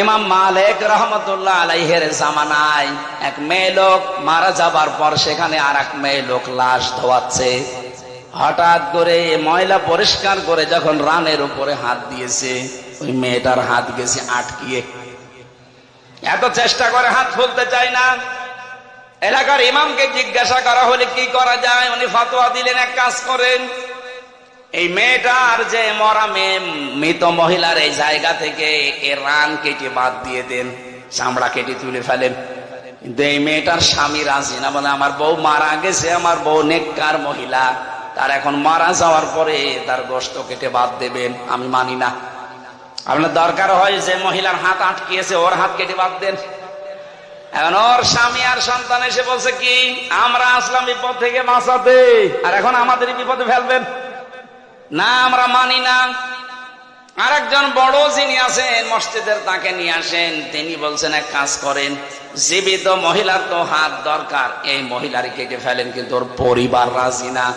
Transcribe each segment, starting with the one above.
ইমাম মালিক রহমতুল্লাহ আলাইহের জামানায় এক মেয়ে লোক মারা যাবার পর সেখানে আর এক মেয়ে লোক লাশ ধোয়াচ্ছে। হঠাৎ করে ময়লা পরিষ্কার করে যখন রানের উপরে হাত দিয়েছে, ওই মেয়েটার হাত গেছে আটকিয়ে। এত চেষ্টা করে হাত খুলতে চায় না। এলাকার ইমামকে জিজ্ঞাসা করা হলে কি করা যায়? উনি ফতোয়া দিলেন, এক কাজ করেন। এই মেয়েটার যে মরা মেয়ে, মৃত মহিলার এই জায়গা থেকে এ রান কেটে বাদ দিয়ে দেন, চামড়া কেটে তুলে ফেলেন। কিন্তু এই মেয়েটার স্বামী রাজি না, বলে আমার বউ মারা গেছে, আমার বউ নেককার মহিলা, তার এখন মারা যাওয়ার পরে তার গোস্ত কেটে বাদ দেবেন, আমি মানি না। আপনার দরকার হয় যে মহিলার হাত আটকিয়েছে, ওর হাত কেটে বাদ দেন। এখন ওর স্বামী আর সন্তান এসে বলছে কি, আমরা আসলাম বিপদ থেকে বাঁচাতে, আর এখন আমাদের বিপদে ফেলবেন। না, আমরা মানি না। আর একজন বড় যিনি আছেন, মসজিদের তাকে নিয়ে আসেন। তিনি বলছেন, এক কাজ করেন, জীবিত মহিলার তো হাত দরকার। এই মহিলার কেটে ফেলেন কিন্তু ওর পরিবার রাজি না।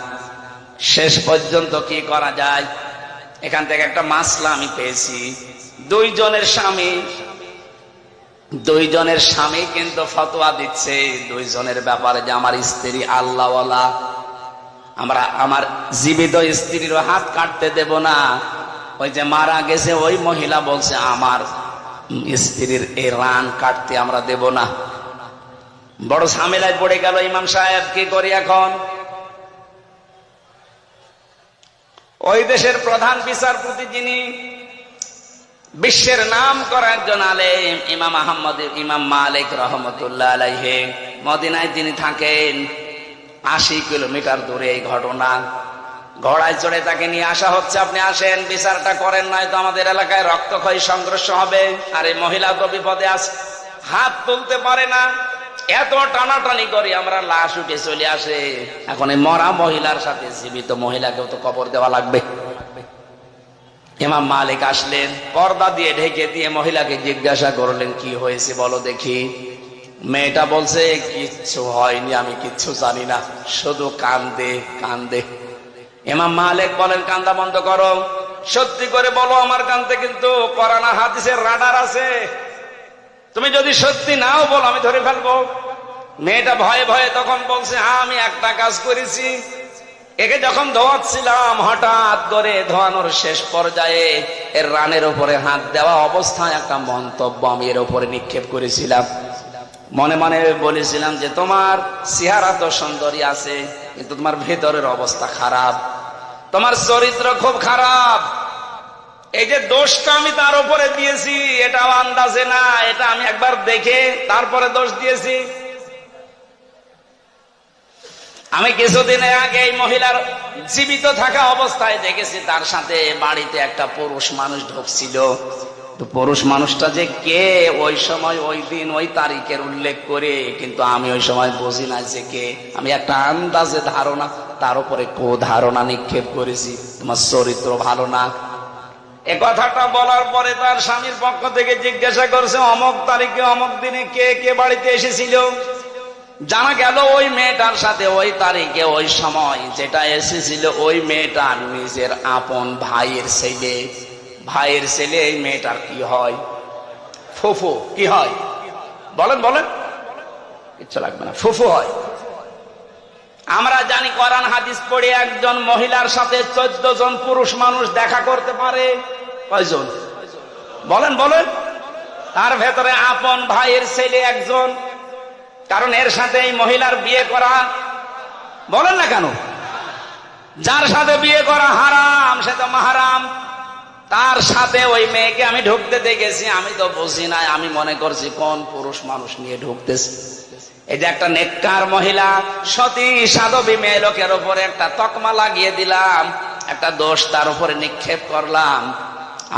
শেষ পর্যন্ত কি করা যায়? এখান থেকে একটা মাসলা আমি পেয়েছি। দুইজনের স্বামী দুইজনের স্বামী কিন্তু ফতোয়া দিচ্ছে। দুইজনের ব্যাপারে যে আমার স্ত্রী আল্লাহওয়ালা আমরা আমার জীবিত স্ত্রীর হাত কাটতে দেব না। ওই যে মারা গেছে, ওই মহিলা বলছে, আমার স্ত্রীর এই রান কাটতে আমরা দেব না। বড় ঝামেলায় পড়ে গেল ইমাম সাহেব, কি করি এখন? ওই দেশের প্রধান বিচারপতি যিনি, বিশ্বের নাম করা একজন আলেম, ইমাম আহমদ, ইমাম মালিক রহমতুল্লাহ আলাইহে। মদিনায় তিনি থাকেন। আশি কিলোমিটার দূরে এই ঘটনা। ঘোড়ায় চড়ে তাকে নিয়ে আসা হচ্ছে, আপনি আসেন, বিচারটা করেন নাই তো আমাদের এলাকায় রক্তক্ষয়ী সংঘর্ষ হবে। আর এই মহিলা তো বিপদে আছে হাত তুলতে পারে না। এত টানাটানি করি আমরা, লাশ উঠে চলে আসে। এখন এই মরা মহিলার সাথে জীবিত মহিলাকেও তো কবর দেওয়া লাগবে। ইমাম মালিক আসলেন, পর্দা দিয়ে ঢেকে দিয়ে মহিলাকে জিজ্ঞাসা করলেন, কি হয়েছে বলো দেখি? মেয়েটা বলছে, কিচ্ছু হয়নি, আমি কিচ্ছু জানি না। শুধু কান্দে কান্দে। এমাম মালিক বলেন, কান্দা বন্ধ করো। সত্যি করে বলো আমার কান্দে কিন্তু করানা হাদিসের রাডার আছে। তুমি যদি সত্যি নাও বলো, আমি ধরে ফেলব। মেয়েটা ভয়ে ভয়ে তখন বলছে হ্যাঁ আমি একটা কাজ করেছি। একে যখন ধোয়াচ্ছিলাম, হঠাৎ করে ধোয়ানোর শেষ পর্যায়ে এর রানের উপরে হাত দেওয়া অবস্থায় একটা মন্তব্য আমি এর উপরে নিক্ষেপ করেছিলাম। মনে মনে বলেছিলাম যে তোমার চেহারা তো সুন্দরী আছে, কিন্তু তোমার ভেতরের অবস্থা খারাপ। তোমার চরিত্র খুব খারাপ। এই যে দোষটা আমি তার উপরে দিয়েছি এটা আন্দাজে না, এটা আমি একবার দেখে তারপরে দোষ দিয়েছি। আমি কিছুদিন আগে এই মহিলার জীবিত থাকা অবস্থায় দেখেছি, তার সাথে বাড়িতে একটা পুরুষ মানুষ ঢুকছিল। তো পুরুষ মানুষটা যে কে? ওই সময়, ওই দিন, ওই তারিখের উল্লেখ করে, কিন্তু আমি ওই সময় বুঝি না যে কে। আমি একটা আন্দাজে ধারণা, তার উপরে কো ধারণা নিক্ষেপ করেছি। তোমার চরিত্র ভালো না। এ কথাটা বলার পরে তার স্বামীর পক্ষ থেকে জিজ্ঞাসা করছে, অমক তারিখে, অমক দিনে কে কে বাড়িতে এসেছিল? জানা গেল ওই মেয়েটার সাথে ওই তারিখে, ওই সময় যেটা এসেছিল, ওই মেয়েটা নিজের আপন ভাইয়ের ছেলে। ভাইয়ের ছেলে, এই মেয়েটার কি হয়? ফুফু, কি হয়? বলেন বলেন। কিচ্ছু লাগবে না, ফুফু হয়। আমরা জানি কোরআন হাদিস পড়ে একজন মহিলার সাথে চোদ্দ জন পুরুষ মানুষ দেখা করতে পারে। কয়জন? বলেন বলেন। তার ভেতরে আপন ভাইয়ের ছেলে একজন। কারণ এর সাথে এই মহিলার বিয়ে করা, বলেন না কেন? যার সাথে বিয়ে করা হারাম, সে তো মাহারাম। তার সাথে ওই মেয়েকে আমি ঢুকতে দেখেছি, আমি তো বুঝি নাই, আমি মনে করছি কোন পুরুষ মানুষ নিয়ে ঢুকতেছে। যে একটা নেককার মহিলা, সতী সাধবী মেয়ে লোকের উপরে একটা তকমা লাগিয়ে দিলাম, একটা দোষ তার উপরে নিক্ষেপ করলাম।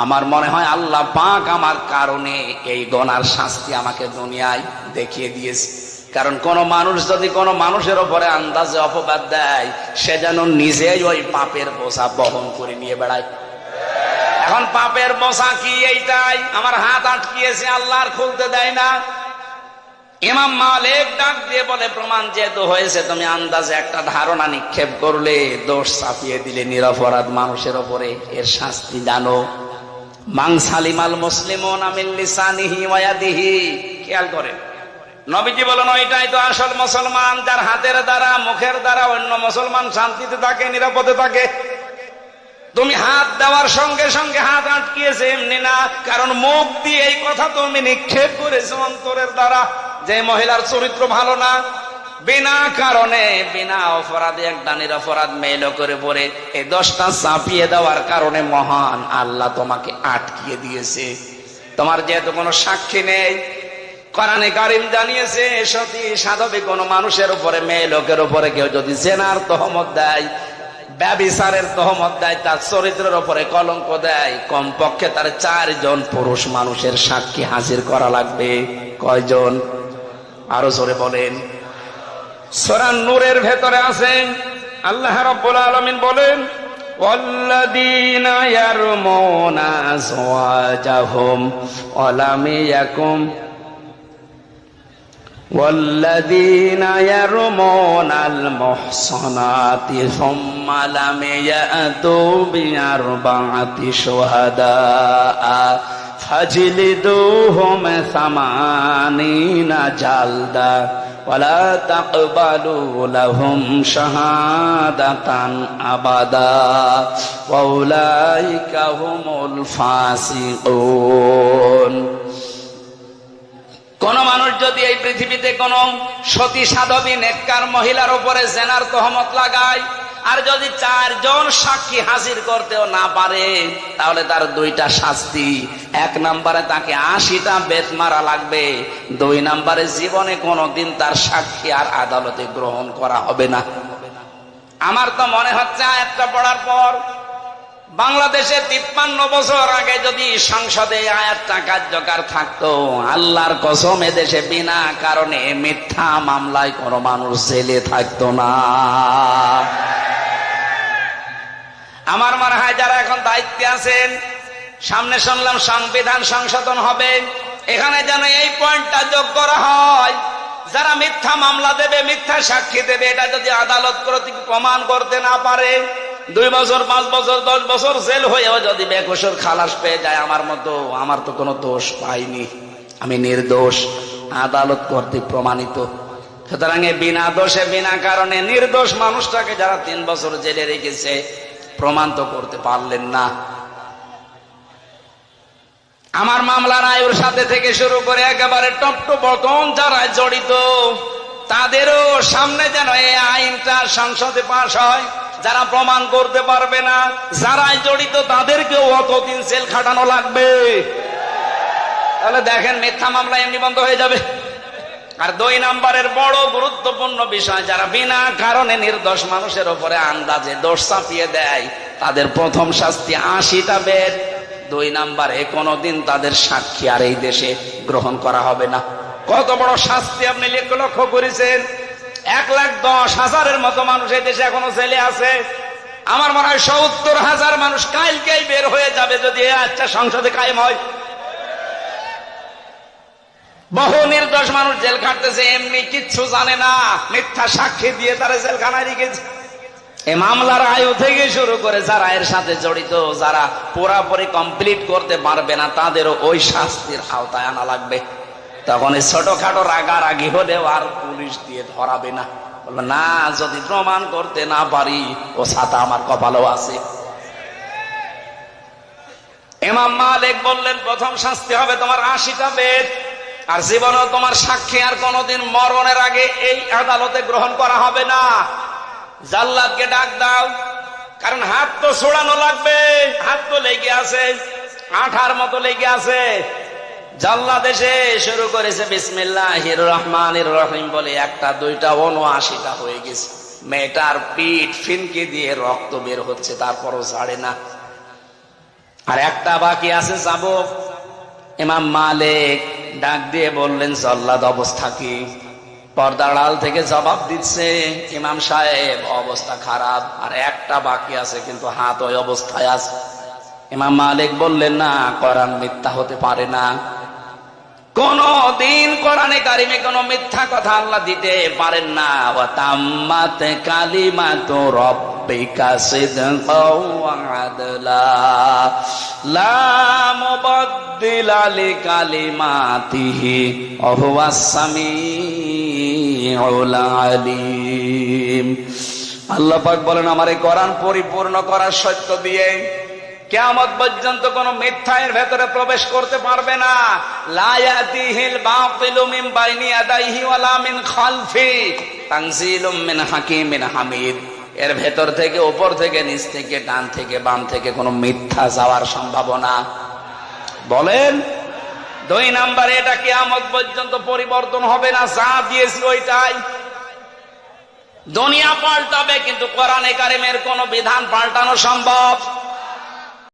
আমার মনে হয় আল্লাহ পাক আমার কারণে এই গনার শাস্তি আমাকে দুনিয়ায় দেখিয়ে দিয়েছে। কারণ কোন মানুষ যদি কোন মানুষের উপরে আন্দাজে অপবাদ দেয়, সে যেন নিজেই ওই পাপের বোঝা বহন করে নিয়ে বেড়ায়। এখন পাপের মশা কি এইটাই? আমার হাত আটকিয়েছে, আল্লাহর খুলতে দেয় না। ইমাম মালিক ডাক দিয়ে বলে, প্রমাণ যেহেতু হয়েছে, তুমি আন্দাজে একটা ধারণা নিক্ষেপ করলে দোষ চাপিয়ে দিলে নিরপরাধ মানুষের ওপরে। এর শাস্তি জানো। মাং সালিমাল মুসলিম খেয়াল করেন। নবীজি বলেন, ওইটাই তো আসল মুসলমান, যার হাতের দ্বারা, মুখের দ্বারা অন্য মুসলমান শান্তিতে থাকে, নিরাপদে থাকে। তুমি হাত দেওয়ার সঙ্গে সঙ্গে হাত আটকিয়েছে, এমনি না। কারণ মুখ দিয়ে এই কথা তুমি নিক্ষেপ করেছ অন্তরের দ্বারা। যে মহিলার চরিত্র ভালো না, বিনা কারণে, বিনা অপরাধে একটা অপরাধ মেলো করে পড়ে। এই দশটা চাপিয়ে দেওয়ার কারণে মহান আল্লাহ তোমাকে আটকিয়ে দিয়েছে। তোমার যেহেতু কোনো সাক্ষী নেই, কোরআনে কারিম জানিয়েছে, সতী সাধবী কোন মানুষের উপরে, মেয়ে লোকের উপরে কেউ যদি জেনার তহমত দেয় ব্যবিচারের তহমত দেয় তার চরিত্রের উপরে কলঙ্ক দেয় কমপক্ষে তার চারজন পুরুষ মানুষের সাক্ষী হাজির করা লাগবে কয়জন আরো জোরে বলেন সোরান নূরের ভেতরে আছেন আল্লাহ রব্বুল আলমিন বলেন والذين يرمون أزواجهم ولم يكن والذين يرمون المحصنات ثم لم يأتوا بأربعة شهداء فاجلدوهم ثمانين جلدا ولا تقبلوا لهم شهادة أبدا وأولئك هم الفاسقون কোন মানুষ যদি এই পৃথিবীতে কোন সতী সাধবী নেককার মহিলার উপরে জেনার তহমত লাগায়, আর যদি চারজন সাক্ষী হাজির করতেও না পারে, তাহলে তার দুইটা শাস্তি। এক নম্বরে তাকে আশিটা বেত মারা লাগবে, দুই নম্বরে জীবনে কোনোদিন তার সাক্ষী আর আদালতে গ্রহণ করা হবে না। আমার তো মনে হচ্ছে আয়াতটা পড়ার পর বাংলাদেশে তিপ্পান্ন বছর আগে যদি সংসদে আয়াতটা কার্যকর থাকতো, আল্লাহর কসম দেশে বিনা কারণে মিথ্যা মামলায় কোনো মানুষ জেলে থাকতো না। আমার মনে হয় যারা এখন দায়িত্বে আছেন, সামনে শুনলাম সংবিধান সংশোধন হবে, এখানে যেন এই পয়েন্টটা যোগ করা হয়, যারা মিথ্যা মামলা দেবে, মিথ্যা সাক্ষী দেবে, এটা যদি আদালত কর্তৃক প্রমাণ করতে না পারে দুই বছর, পাঁচ বছর, দশ বছর জেল হয়েও যদি বেকসর খালাস পেয়ে যায় আমার মতো, আমার তো কোনো দোষ পাইনি। আমি নির্দোষ, আদালত কর্তৃক প্রমাণিত। সুতরাং বিনা দোষে, বিনা কারণে নির্দোষ মানুষটাকে যারা তিন বছর জেলে রেখেছে, প্রমাণ তো করতে পারলেন না। আমার মামলার আয়ুর সাথে থেকে শুরু করে একেবারে টপ টু বটন যারা জড়িত, তাদেরও সামনে যেন এই আইনটা সংসদে পাশ হয়। যারা প্রমাণ করতে পারবে না, যারাই জড়িত তাদেরকেও অতদিন সেল খাটানো লাগবে। তাহলে দেখেন, মিথ্যা মামলা এমনি বন্ধ হয়ে যাবে। আর দুই নাম্বারের বড় গুরুত্বপূর্ণ বিষয়, যারা বিনা কারণে নির্দোষ মানুষের ওপরে আন্দাজে দোষ চাপিয়ে দেয়, তাদের প্রথম শাস্তি আশিটা বেদ। দুই নাম্বারে, কোনোদিন তাদের সাক্ষী আর এই দেশে গ্রহণ করা হবে না। কত বড় শাস্তি আপনি লক্ষ্য করেছেন? এক লাখ দশ হাজারের মতো মানুষ এই দেশে এখনও ছেলে আছে। আমার মনে হয় সত্তর হাজার মানুষ কালকেই বের হয়ে যাবে যদি আচ্ছা সংসদে কায়েম হয়। বহু নির্দোষ মানুষ জেল খাটতেছে, এমনি কিচ্ছু জানে না। মিথ্যা সাক্ষী দিয়ে তারা জেলখানায় রেখেছে এই মামলার আয়ু থেকে শুরু করে যারা এর সাথে জড়িত, যারা পুরাপুরি কমপ্লিট করতে পারবে না, তাদেরও ওই শাস্তির আওতায় আনা লাগবে। তখন এই ছোটখাটো রাগারাগি হলেও আর পুলিশ দিয়ে ধরাবে না। বলবে না, যদি প্রমাণ করতে না পারি, ও ছাতা আমার কপালও আছে। এমাম মালিক বললেন, প্রথম শাস্তি হবে তোমার আশিটা বেদ, আর জীবনেও তোমার সাক্ষী আর কোনোদিন মরণের আগে এই আদালতে গ্রহণ করা হবে না। জাল্লাদকে ডাক দাও, কারণ হাত তো ছোড়ানো লাগবে, হাত তো লেগে আছে, আঠার মতো লেগে আছে। জাল্লাদ এসে শুরু করেছে বিসমিল্লাহ রহমান রহিম বলে একটা, দুইটা উনআশিটা হয়ে গেছে। মেয়েটার পিঠ ফিনকে দিয়ে রক্ত বের হচ্ছে, তারপরও ছাড়ে না। আর একটা বাকি আছে যাব ইমাম মালিক ডাক দিয়ে বললেন, জল্লাদ অবস্থা কি? পর্দার আড়াল থেকে জবাব দিচ্ছে ইমাম সাহেব, অবস্থা খারাপ। আর একটা বাকি আছে, কিন্তু হাত ওই অবস্থায় আছে। ইমাম মালিক বললেন, না, কোরআন মিথ্যা হতে পারে না। কোন দিন কোরআনে কারিমে কোন মিথ্যা কথা আল্লাহ দিতে পারেন না। ও কালিমা তো রব রাব্বিকা সিদকাও আদলা। লা মুবাদদিলা পরিপূর্ণ করার সত্য দিয়ে কেয়ামত পর্যন্ত কোন মিথ্যা এর ভেতরে প্রবেশ করতে পারবে না। লায়াতিহিল বাতিলু মিন বাইনি ইয়াদাইহি ওয়ালা খালফি, তানজিলুম মিন হাকিমিন হামিদ। এর ভেতর থেকে, উপর থেকে, নিচ থেকে, ডান থেকে, বাম থেকে কোনো মিথ্যা যাওয়ার সম্ভাবনা। বলেন, দুই নাম্বার, এটা কেয়ামত পর্যন্ত পরিবর্তন হবে না, যা দিয়েছি ওইটাই। দুনিয়া পাল্টাবে, কিন্তু কোরআনে কারিমের কোন বিধান পাল্টানো সম্ভব।